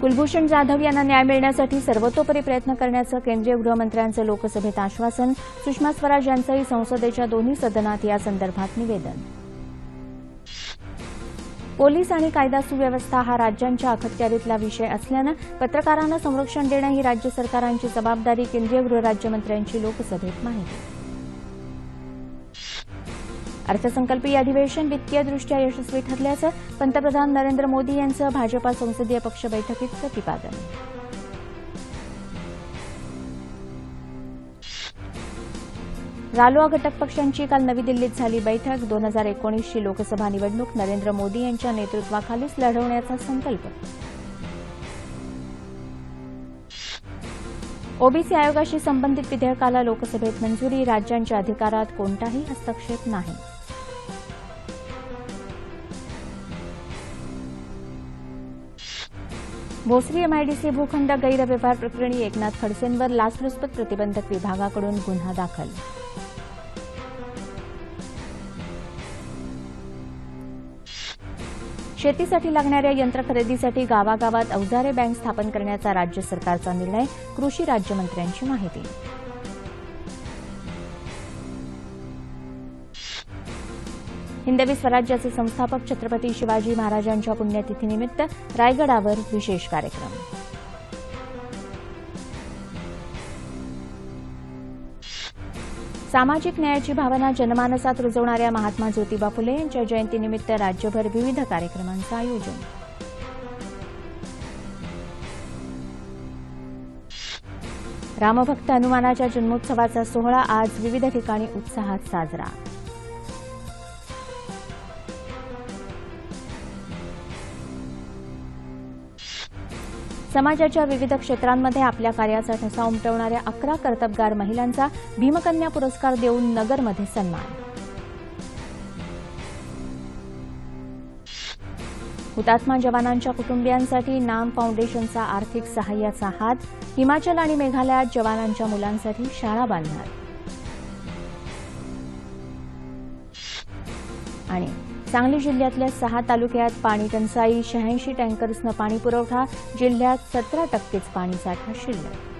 कुलभूषण जाधव यांना न्याय मिळण्यासाठी सर्वतोपरी प्रयत्न करण्याचं केंद्रीय गृहमंत्र्यांचं लोकसभेत आश्वासन सुषमा स्वराज यांचंही संसदेच्या दोन्ही सदनात या संदर्भात निवेदन. पोलीस आणि कायदा सुव्यवस्था हा राज्यांच्या अखत्यारीतला विषय असल्यानं पत्रकारांना संरक्षण देणं ही राज्य सरकारांची जबाबदारी केंद्रीय गृहराज्यमंत्र्यांची लोकसभेत माहिती. अर्थसंकल्पीय अधिवेशन वित्तीयदृष्ट्या यशस्वी ठरल्याचं पंतप्रधान नरेंद्र मोदी यांचं भाजपा संसदीय पक्ष बैठकीत प्रतिपादन. रालोआ घटक पक्षांची काल नवी दिल्लीत झाली बैठक. दोन हजार एकोणीसची लोकसभा निवडणूक नरेंद्र मोदी यांच्या नेतृत्वाखालीच लढवण्याचा संकल्प. ओबीसी आयोगाशी संबंधित विधेयकाला लोकसभेत मंजुरी राज्यांच्या अधिकारात कोणताही हस्तक्षेप नाही. भोसरी एमआयडीसी भूखंड गैरव्यवहार प्रकरणी एकनाथ खडसेंवर लाचलुचपत प्रतिबंधक विभागाकडून गुन्हा दाखल. शेतीसाठी लागणाऱ्या यंत्र खरेदीसाठी गावागावात अवजारे बँक स्थापन करण्याचा राज्य सरकारचा निर्णय कृषी राज्यमंत्र्यांची माहिती. हिंदवी स्वराज्याचे संस्थापक छत्रपती शिवाजी महाराजांच्या पुण्यतिथीनिमित्त रायगडावर विशेष कार्यक्रम. सामाजिक न्यायाची भावना जनमानसात रुजवणाऱ्या महात्मा ज्योतिबा फुले यांच्या जयंतीनिमित्त राज्यभर विविध कार्यक्रमांचं आयोजन. रामभक्त हनुमानाच्या जन्मोत्सवाचा सोहळा आज विविध ठिकाणी उत्साहात साजरा. समाजाच्या विविध क्षेत्रांमध्ये आपल्या कार्याचा ठसा उमटवणाऱ्या अकरा कर्तबगार महिलांचा भीमकन्या पुरस्कार देऊन नगरमध्ये सन्मान. हुतात्मा जवानांच्या कुटुंबियांसाठी नाम फाउंडेशनचा आर्थिक सहाय्याचा हात हिमाचल आणि मेघालयात जवानांच्या मुलांसाठी शाळा बांधणार. आणि सांगली जिल्ह्यातल्या सहा तालुक्यात पाणी टंचाई शहाऐंशी टँकर्सनं पाणीपुरवठा जिल्ह्यात सतरा टक्केच पाणीसाठा शिल्लक.